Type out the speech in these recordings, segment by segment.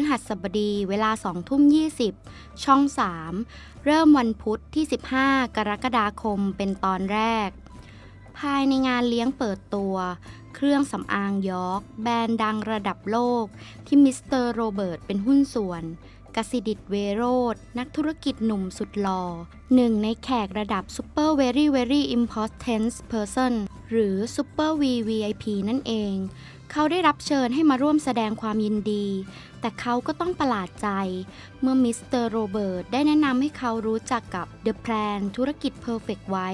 ฤหัสบดีเวลา2ทุ่ม 20 ช่อง 3 เริ่มวันพุธที่ 15 กรกฎาคมเป็นตอนแรก ภายในงานเลี้ยงเปิดตัว เครื่องสำอางยอร์กแบรนด์ดังระดับโลก ที่มิสเตอร์โรเบิร์ตเป็นหุ้นส่วนกสิดิตเวโรดนักธุรกิจหนุ่มสุดหล่อหนึ่งในแขกระดับ Super Very Very Important Person หรือ Super VVIP นั่นเอง เขาได้รับเชิญให้มาร่วมแสดงความยินดี แต่เขาก็ต้องประหลาดใจ เมื่อมิสเตอร์โรเบิร์ตได้แนะนำให้เขารู้จักกับ The Plan ธุรกิจ Perfect ไว้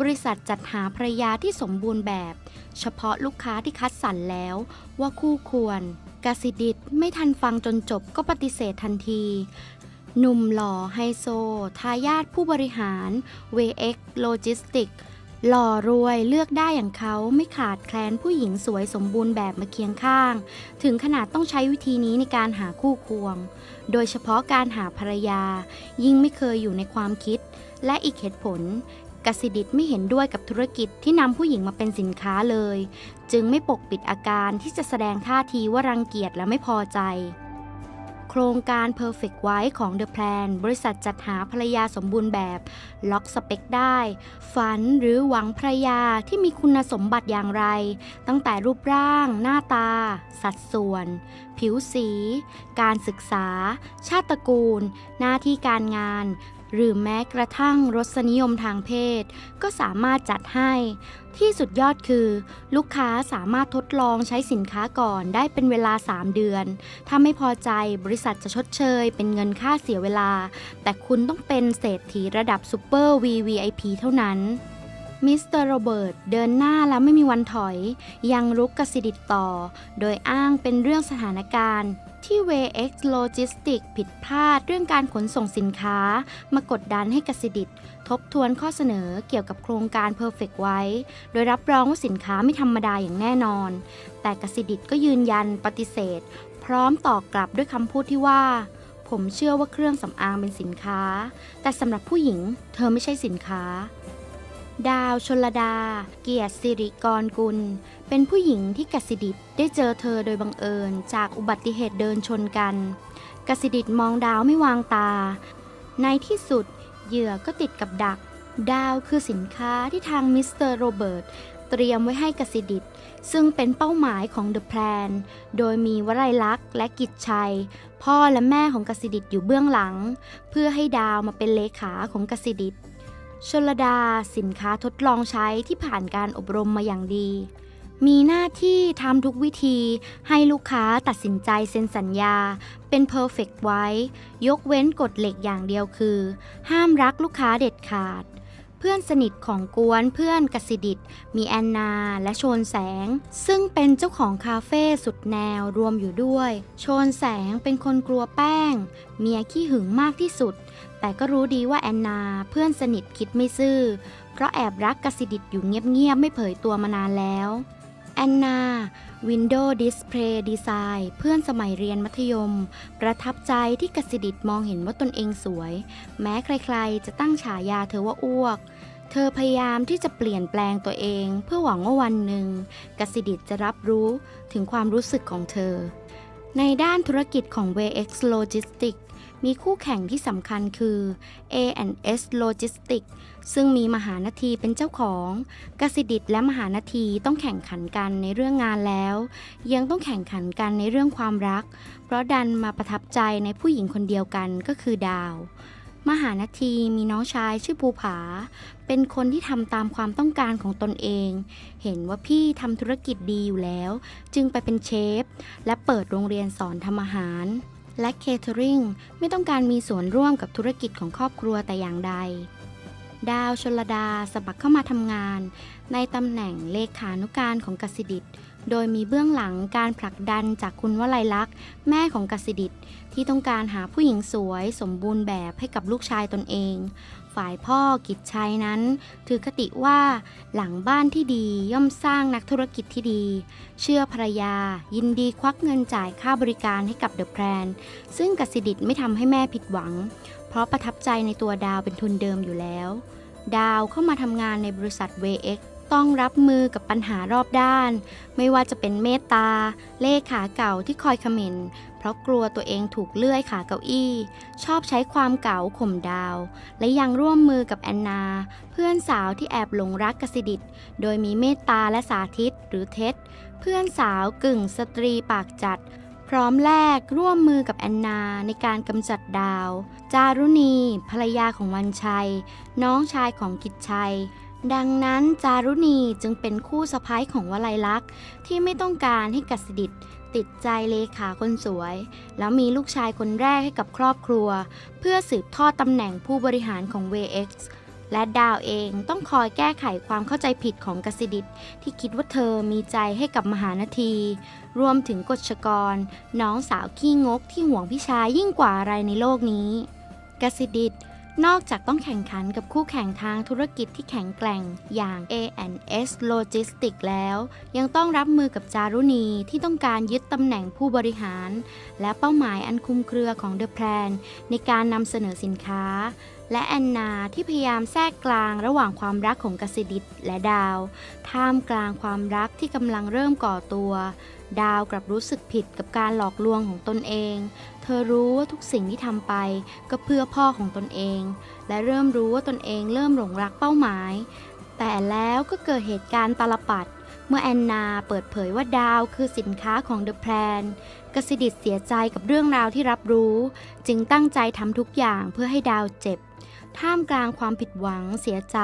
บริษัทจัดหาภรรยาที่สมบูรณ์แบบ เฉพาะลูกค้าที่คัดสรรแล้วว่าคู่ควรกสิดิตไม่ทันฟังจนจบก็ปฏิเสธทันทีหนุ่มหล่อไฮโซ ทายาทผู้บริหาร VX Logistics หล่อรวยเลือกได้อย่างเขาไม่ขาดแคลนผู้หญิงสวยสมบูรณ์แบบมาเคียงข้าง ถึงขนาดต้องใช้วิธีนี้ในการหาคู่ควง โดยเฉพาะการหาภรรยา ยิ่งไม่เคยอยู่ในความคิด และอีกเหตุผลกสิดิตไม่เห็นด้วยกับธุรกิจที่นำผู้หญิงมาเป็นสินค้าเลย จึงไม่ปกปิดอาการที่จะแสดงท่าทีว่ารังเกียจและไม่พอใจ ครงการ Perfect Wife ของ The Plan บริษัทจัดหาภรรยาสมบูรณ์แบบ ล็อกสเปคได้ ฝันหรือหวังภรรยาที่มีคุณสมบัติอย่างไร ตั้งแต่รูปร่าง หน้าตา สัดส่วน ผิวสี การศึกษา ชาติตระกูล หน้าที่การงาน หรือแม้กระทั่งรสนิยมทางเพศ ก็สามารถจัดให้ ที่สุดยอดคือ ลูกค้าสามารถทดลองใช้สินค้าก่อนได้เป็นเวลา 3 เดือน ถ้าไม่พอใจบริษัทจะชดเชย เป็นเงินค่าเสียเวลา แต่คุณต้องเป็นเศรษฐีระดับซูเปอร์ VVIP เท่านั้นมิสเตอร์โรเบิร์ตเดินหน้าแล้วไม่มีวันถอย ยังรุกกระสิดิต่อ โดยอ้างเป็นเรื่องสถานการณ์ ที่ VX Logistics ผิดพลาดเรื่องการขนส่งสินค้า มากดดันให้กสิดิตทบทวนข้อเสนอเกี่ยวกับโครงการ Perfect ไว้ โดยรับรองว่าสินค้าไม่ธรรมดาอย่างแน่นอน แต่กสิดิตก็ยืนยันปฏิเสธ พร้อมตอบกลับด้วยคำพูดที่ว่า ผมเชื่อว่าเครื่องสำอางเป็นสินค้า แต่สำหรับผู้หญิง เธอไม่ใช่สินค้า ดาวชลดา เกียรติสิริกรกุล เป็นผู้หญิงที่กสิดิตได้เจอเธอโดยบังเอิญจากอุบัติเหตุเดินชนกัน กสิดิตมองดาวไม่วางตา ในที่สุดเหยื่อก็ติดกับดัก ดาวคือสินค้าที่ทางมิสเตอร์โรเบิร์ตเตรียมไว้ให้กสิดิตซึ่งเป็นเป้าหมายของ The Plan โดยมีวลัยลักษ์และกิจชัย พ่อและแม่ของกสิดิตอยู่เบื้องหลัง เพื่อให้ดาวมาเป็นเลขาของกสิดิต ชลดาสินค้าทดลองใช้ที่ผ่านการอบรมมาอย่างดี มีหน้าที่ทำทุกวิธีให้ลูกค้าตัดสินใจเซ็นสัญญา เป็น Perfect ไว้ ยกเว้นกฎเหล็กอย่างเดียวคือ ห้ามรักลูกค้าเด็ดขาด เพื่อนสนิทของกวนเพื่อนกสิดิตมีแอนนา และโชนแสง ซึ่งเป็นเจ้าของคาเฟ่สุดแนวรวมอยู่ด้วย โชนแสงเป็นคนกลัวแป้ง เมียขี้หึงมากที่สุด แต่ก็รู้ดีว่าแอนนาเพื่อนสนิทคิดไม่ซื่อ เพราะแอบรักกสิดิตอยู่เงียบๆไม่เผยตัวมานานแล้วแอนนา Windows Display Design เพื่อนสมัยเรียนมัธยม ประทับใจที่กสิดิตมองเห็นว่าตนเองสวย แม้ใครๆ จะตั้งฉายาเธอว่าอ้วก เธอพยายามที่จะเปลี่ยนแปลงตัวเอง เพื่อหวังว่าวันหนึ่งกสิดิตจะรับรู้ถึงความรู้สึกของเธอ ในด้านธุรกิจของ VX Logistics มีคู่แข่งที่สำคัญคือ A&S Logistics ซึ่งมีมหานาทีเป็นเจ้าของกสิดิตและมหานาทีต้องแข่งขันกันในเรื่องงานแล้ว ยังต้องแข่งขันกันในเรื่องความรัก เพราะดันมาประทับใจในผู้หญิงคนเดียวกันก็คือดาว มหานาทีมีน้องชายชื่อภูผา เป็นคนที่ทำตามความต้องการของตนเอง เห็นว่าพี่ทำธุรกิจดีอยู่แล้ว จึงไปเป็นเชฟ และเปิดโรงเรียนสอนทำอาหาร และเคเทอริงไม่ต้องการมีส่วนร่วมกับธุรกิจของครอบครัวแต่อย่างใด ดาวชลดาสมัครเข้ามาทำงาน ในตำแหน่งเลขานุการของกสิดิต โดยมีเบื้องหลังการผลักดันจากคุณวลัยลักษณ์แม่ของกสิดิตที่ต้องการหาผู้หญิงสวย สมบูรณ์แบบให้กับลูกชายตนเอง ฝ่ายพ่อกิจชัยนั้น ถือคติว่าหลังบ้านที่ดีย่อมสร้างนักธุรกิจที่ดี เชื่อภรรยา ยินดีควักเงินจ่ายค่าบริการให้กับเดอะแพรนซึ่งกสิดิตไม่ทำให้แม่ผิดหวัง เพราะประทับใจในตัวดาวเป็นทุนเดิมอยู่แล้ว ดาวเข้ามาทำงานในบริษัท VX ต้องรับมือกับปัญหารอบด้าน ไม่ว่าจะเป็นเมตตา เลขาเก่าที่คอยขม่นเพราะกลัวตัวเองถูกเลื่อยขาเก้าอี้ ชอบใช้ความเก๋าข่มดาว และยังร่วมมือกับแอนนา เพื่อนสาวที่แอบหลงรักกสิดิตโดยมีเมตตาและสาธิตหรือเท็ดเพื่อนสาวกึ่งสตรีปากจัดพร้อมแลกร่วมมือกับแอนนาในการกำจัดดาว จารุณี ภรรยาของวันชัย น้องชายของกิจชัย ดังนั้นจารุณีจึงเป็นคู่สะพ้ายของวลัยลักษณ์ที่ไม่ต้องการให้กสิดิตติดใจเลขาคนสวย แล้วมีลูกชายคนแรกให้กับครอบครัว เพื่อสืบทอดตำแหน่งผู้บริหารของ VX และดาวเองต้องคอยแก้ไขความเข้าใจผิดของกสิดิตที่คิดว่าเธอมีใจให้กับมหานาที รวมถึงกฎชกร น้องสาวขี้งกที่ห่วงพี่ชายยิ่งกว่าอะไรในโลกนี้ กสิดิต นอกจากต้องแข่งขันกับคู่แข่งทางธุรกิจที่แข็งแกร่งอย่าง A&S Logistics แล้ว ยังต้องรับมือกับจารุณีที่ต้องการยึดตำแหน่งผู้บริหาร และเป้าหมายอันคุ้มเครือของ The Plan ในการนำเสนอสินค้า และแอนนาที่พยายามแทรกกลางระหว่างความรักของกสิดิตและดาว ท่ามกลางความรักที่กำลังเริ่มก่อตัว ดาวกลับรู้สึกผิดกับการหลอกลวงของตนเอง เธอรู้ว่าทุกสิ่งที่ทำไปก็เพื่อพ่อของตนเอง และเริ่มรู้ว่าตนเองเริ่มหลงรักเป้าหมาย แต่แล้วก็เกิดเหตุการณ์ตาลปัดเมื่อแอนนาเปิดเผยว่าดาวคือสินค้าของ The Plan กสิดิตเสียใจกับเรื่องราวที่รับรู้ จึงตั้งใจทำทุกอย่างเพื่อให้ดาวเจ็บ ท่ามกลางความผิดหวัง เสียใจ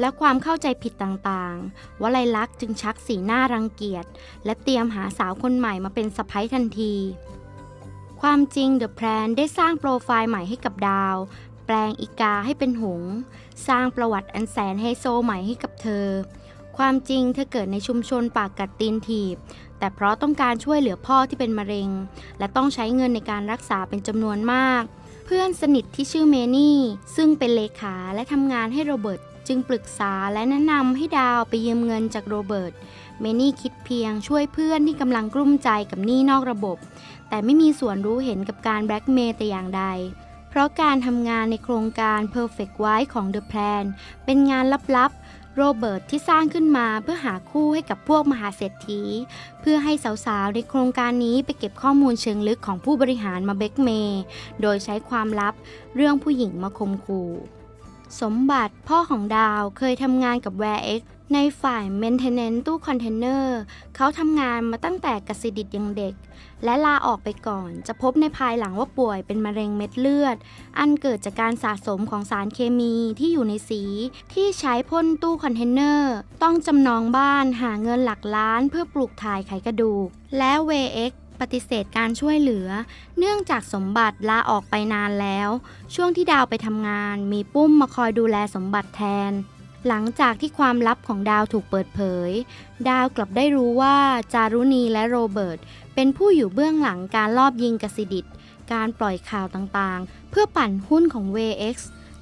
และความเข้าใจผิดต่างๆวลัยลักษณ์จึงชักสีหน้ารังเกียจ และเตรียมหาสาวคนใหม่มาเป็นสะพ้ยทันที ความจริง The Plan ได้สร้างโปรไฟล์ใหม่ให้กับดาว แปลงอีกาให้เป็นหงส์สร้างประวัติอันแสนไฮโซใหม่ให้กับเธอ ความจริงเธอเกิดในชุมชนปากกัดตีนถีบ แต่เพราะต้องการช่วยเหลือพ่อที่เป็นมะเร็ง และต้องใช้เงินในการรักษาเป็นจำนวนมาก พื่อนสนิทที่ชื่อเมนี่ ซึ่งเป็นเลขาและทำงานให้โรเบิร์ตจึงปรึกษาและแนะนำให้ดาวไปยืมเงินจากโรเบิร์ตเมนี่คิดเพียงช่วยเพื่อนที่กำลังกลุ้มใจกับหนี้นอกระบบ แต่ไม่มีส่วนรู้เห็นกับการแบล็กเมย์แต่อย่างใด เพราะการทำงานในโครงการ Perfect Wife ของ The Plan เป็นงานลับๆ โรเบิร์ตที่สร้างขึ้นมาเพื่อหาคู่ให้กับพวกมหาเศรษฐี เพื่อให้สาวๆ ในโครงการนี้ไปเก็บข้อมูลเชิงลึกของผู้บริหารมาเบกเมย์โดยใช้ความลับเรื่องผู้หญิงมาคมขู่ สมบัติพ่อของดาวเคยทำงานกับแวร์เอ็ก ในฝ่าย Maintenance ตู้คอนเทนเนอร์เขาทำงานมาตั้งแต่กสิดิตยังเด็ก และลาออกไปก่อน จะพบในภายหลังว่าป่วยเป็นมะเร็งเม็ดเลือด อันเกิดจากการสะสมของสารเคมีที่อยู่ในสีที่ใช้พ่นตู้คอนเทนเนอร์ ต้องจำนองบ้านหาเงินหลักล้านเพื่อปลูกถ่ายไขกระดูก และ w a r e x ปฏิเสธการช่วยเหลือ เนื่องจากสมบัติลาออกไปนานแล้ว ช่วงที่ดาวไปทำงาน มีปุ้มมาคอยดูแลสมบัติแทน หลังจากที่ความลับของดาวถูกเปิดเผย ดาวกลับได้รู้ว่าจารุณีและโรเบิร์ตเป็นผู้อยู่เบื้องหลังการลอบยิงกสิดิตการปล่อยข่าวต่างๆ เพื่อปั่นหุ้นของ VX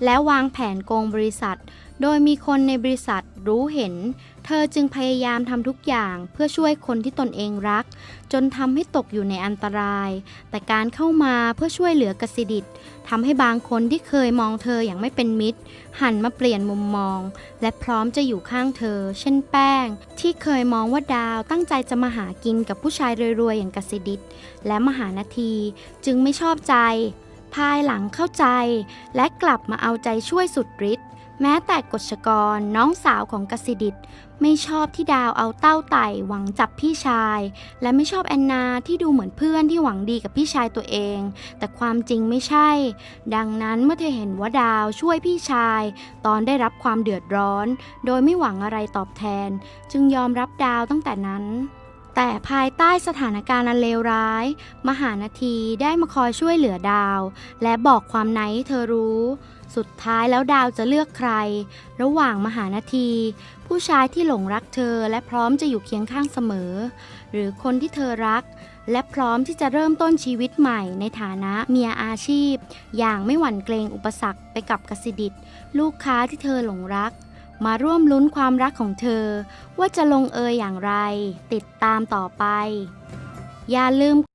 และวางแผนโกงบริษัท โดยมีคนในบริษัทรู้เห็น เธอจึงพยายามทำทุกอย่างเพื่อช่วยคนที่ตนเองรัก จนทำให้ตกอยู่ในอันตราย แต่การเข้ามาเพื่อช่วยเหลือกสิดิตทำให้บางคนที่เคยมองเธออย่างไม่เป็นมิตร หันมาเปลี่ยนมุมมอง และพร้อมจะอยู่ข้างเธอ เช่นแป้ง ที่เคยมองว่าดาวตั้งใจจะมาหากินกับผู้ชายรวยๆอย่างกสิดิตและมหานาทีจึงไม่ชอบใจ ภายหลังเข้าใจ และกลับมาเอาใจช่วยสุดฤทธิ์ แม้แต่กฎชกรน้องสาวของกสิดิตไม่ชอบที่ดาวเอาเต้าไต่หวังจับพี่ชาย และไม่ชอบแอนนาที่ดูเหมือนเพื่อนที่หวังดีกับพี่ชายตัวเอง แต่ความจริงไม่ใช่ ดังนั้นเมื่อเธอเห็นว่าดาวช่วยพี่ชาย ตอนได้รับความเดือดร้อน โดยไม่หวังอะไรตอบแทน จึงยอมรับดาวตั้งแต่นั้น แต่ภายใต้สถานการณ์อันเลวร้าย มหานาทีได้มาคอยช่วยเหลือดาว และบอกความในให้เธอรู้ สุดท้ายแล้วดาวจะเลือกใคร ระหว่างมหานาที ผู้ชายที่หลงรักเธอและพร้อมจะอยู่เคียงข้างเสมอ หรือคนที่เธอรัก และพร้อมที่จะเริ่มต้นชีวิตใหม่ในฐานะเมียอาชีพ อย่างไม่หวั่นเกรงอุปสรรคไปกับกสิดิตลูกค้าที่เธอหลงรัก มาร่วมลุ้นความรักของเธอ ว่าจะลงเอยอย่างไร ติดตามต่อไป อย่าลืม